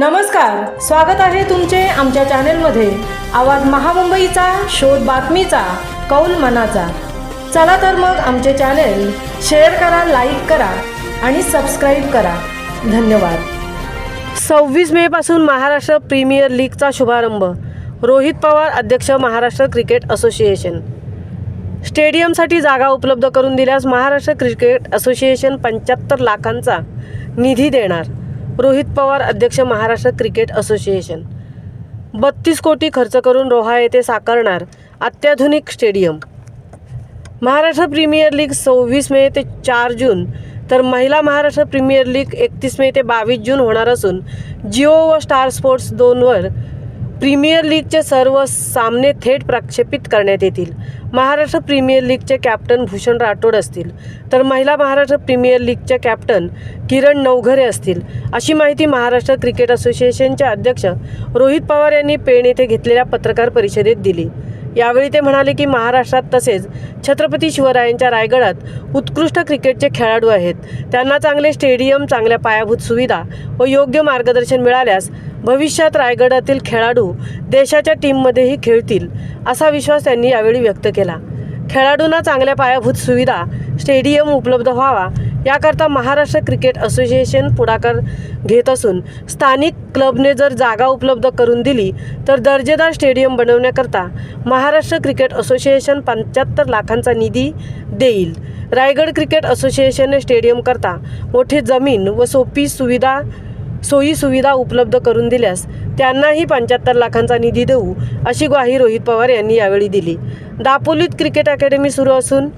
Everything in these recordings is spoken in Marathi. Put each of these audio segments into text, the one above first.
नमस्कार स्वागत आहे तुमचे आमच्या चॅनेलमध्ये. आवाज महामुंबईचा शोध बातमीचा कौल मनाचा. चला तर मग आमचे चॅनेल शेअर करा लाईक करा आणि सबस्क्राईब करा. धन्यवाद. सव्वीस मे पासून महाराष्ट्र प्रीमियर लीगचा शुभारंभ. रोहित पवार अध्यक्ष महाराष्ट्र क्रिकेट असोसिएशन. स्टेडियमसाठी जागा उपलब्ध करून दिल्यास महाराष्ट्र क्रिकेट असोसिएशन पंच्याहत्तर लाखांचा निधी देणार. रोहित पवार अध्यक्ष महाराष्ट्र क्रिकेट असोसिएशन. बत्तीस कोटी खर्च करून रोहा येथे साकारणार अत्याधुनिक स्टेडियम. महाराष्ट्र प्रीमियर लीग सव्वीस मे ते चार जून तर महिला महाराष्ट्र प्रीमियर लीग एकतीस मे ते बावीस जून होणार असून जिओ व स्टार स्पोर्ट्स दोनवर प्रीमियर लीगचे सर्व सामने थेट प्रक्षेपित करण्यात येतील. महाराष्ट्र प्रीमियर लीगचे कॅप्टन भूषण राठोड असतील. तर महिला महाराष्ट्र प्रीमियर लीगचे कॅप्टन किरण नवघरे असतील. अशी माहिती महाराष्ट्र क्रिकेट असोसिएशनचे अध्यक्ष रोहित पवार यांनी पेण येथे घेतलेल्या पत्रकार परिषदेत दिली. यावेळी ते म्हणाले की महाराष्ट्रात तसेच छत्रपती शिवरायांच्या रायगडात उत्कृष्ट क्रिकेटचे खेळाडू आहेत. त्यांना चांगले स्टेडियम चांगल्या पायाभूत सुविधा व योग्य मार्गदर्शन मिळाल्यास भविष्यात रायगडातील खेळाडू देशाच्या टीममध्येही खेळतील असा विश्वास त्यांनी यावेळी व्यक्त केला. खेळाडूंना चांगल्या पायाभूत सुविधा स्टेडियम उपलब्ध व्हावा याकरता महाराष्ट्र क्रिकेट असोसिएशन पुढाकार घेत असून स्थानिक क्लबने जर जागा उपलब्ध करून दिली तर दर्जेदार स्टेडियम बनवण्याकरता महाराष्ट्र क्रिकेट असोसिएशन पंच्याहत्तर लाखांचा निधी देईल. रायगड क्रिकेट असोसिएशनने स्टेडियमकरता मोठी जमीन व सोपी सुविधा सोयी सुविधा उपलब्ध करून दिल्यास त्यांनाही पंच्याहत्तर लाखांचा निधी देऊ अशी ग्वाही रोहित पवार यांनी यावेळी दिली. दापोलीत क्रिकेट अकॅडमी सुरू असून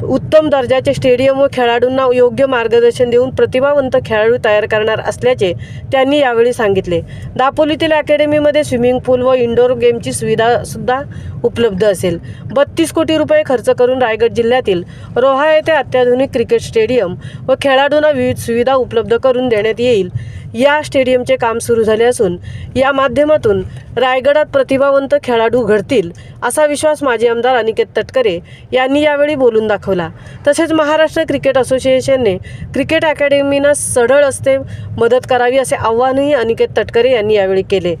उत्तम दर्जाचे स्टेडियम व खेळाडूंना योग्य मार्गदर्शन देऊन प्रतिभावंत खेळाडू तयार करणार असल्याचे त्यांनी यावेळी सांगितले. दापोलीतील अकॅडमीमध्ये स्विमिंग पूल व इंडोर गेमची सुविधा सुद्धा उपलब्ध असेल. बत्तीस कोटी रुपये खर्च करून रायगड जिल्ह्यातील रोहा येथे अत्याधुनिक क्रिकेट स्टेडियम व खेळाडूंना विविध सुविधा उपलब्ध करून देण्यात येईल. या स्टेडियमचे काम सुरू झाले असून या माध्यमातून रायगडात प्रतिभावंत खेळाडू घडतील असा विश्वास माजी आमदार अनिकेत तटकरे यांनी यावेळी बोलून दाखवला. तसेच महाराष्ट्र क्रिकेट असोसिएशनने क्रिकेट अकॅडमीना सढळ असते मदत करावी असे आव्हानही अनिकेत तटकरे यांनी यावेळी केले.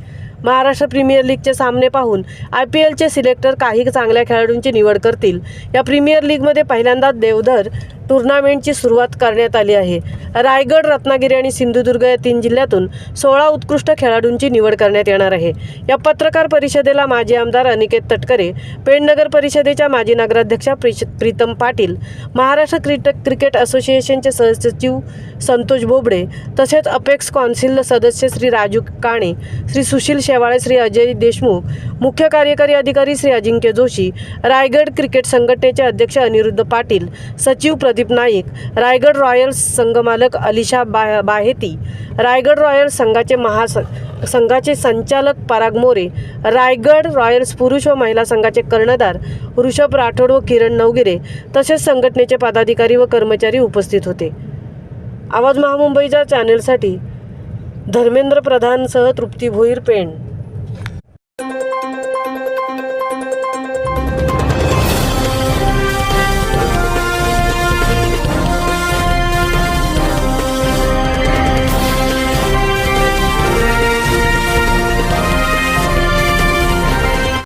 महाराष्ट्र प्रीमियर लीगचे सामने पाहून आय पी एलचे सिलेक्टर काही चांगल्या खेळाडूंची निवड करतील. या प्रीमियर लीगमध्ये पहिल्यांदा देवधर टुर्नामेंटची सुरुवात करण्यात आली आहे. रायगड रत्नागिरी आणि सिंधुदुर्ग या तीन जिल्ह्यातून सोळा उत्कृष्ट खेळाडूंची निवड करण्यात येणार आहे. या पत्रकार परिषदेला माजी आमदार अनिकेत तटकरे पेडनगर परिषदेच्या माजी नगराध्यक्षा प्रीतम पाटील महाराष्ट्र क्रिकेट क्रिकेट असोसिएशनचे सहसचिव संतोष बोबडे तसेच अपेक्स कौन्सिल सदस्य श्री राजू काणे श्री सुशील शेवाळे श्री अजय देशमुख मुख्य कार्यकारी अधिकारी श्री अजिंक्य जोशी रायगड क्रिकेट संघटनेचे अध्यक्ष अनिरुद्ध पाटील सचिव प्रदीप नाईक रायगड रॉयल्स संचालक अलिशा बा बाहेती रायगड रॉयल संघाचे महास संघाचे संचालक पराग मोरे रायगड रॉयल्स पुरुष व महिला संघाचे कर्णधार ऋषभ राठोड व किरण नवगिरे तसेच संघटनेचे पदाधिकारी व कर्मचारी उपस्थित होते. आवाज महामुंबईच्या चॅनेलसाठी धर्मेंद्र प्रधानसह तृप्ती भोईर पेण.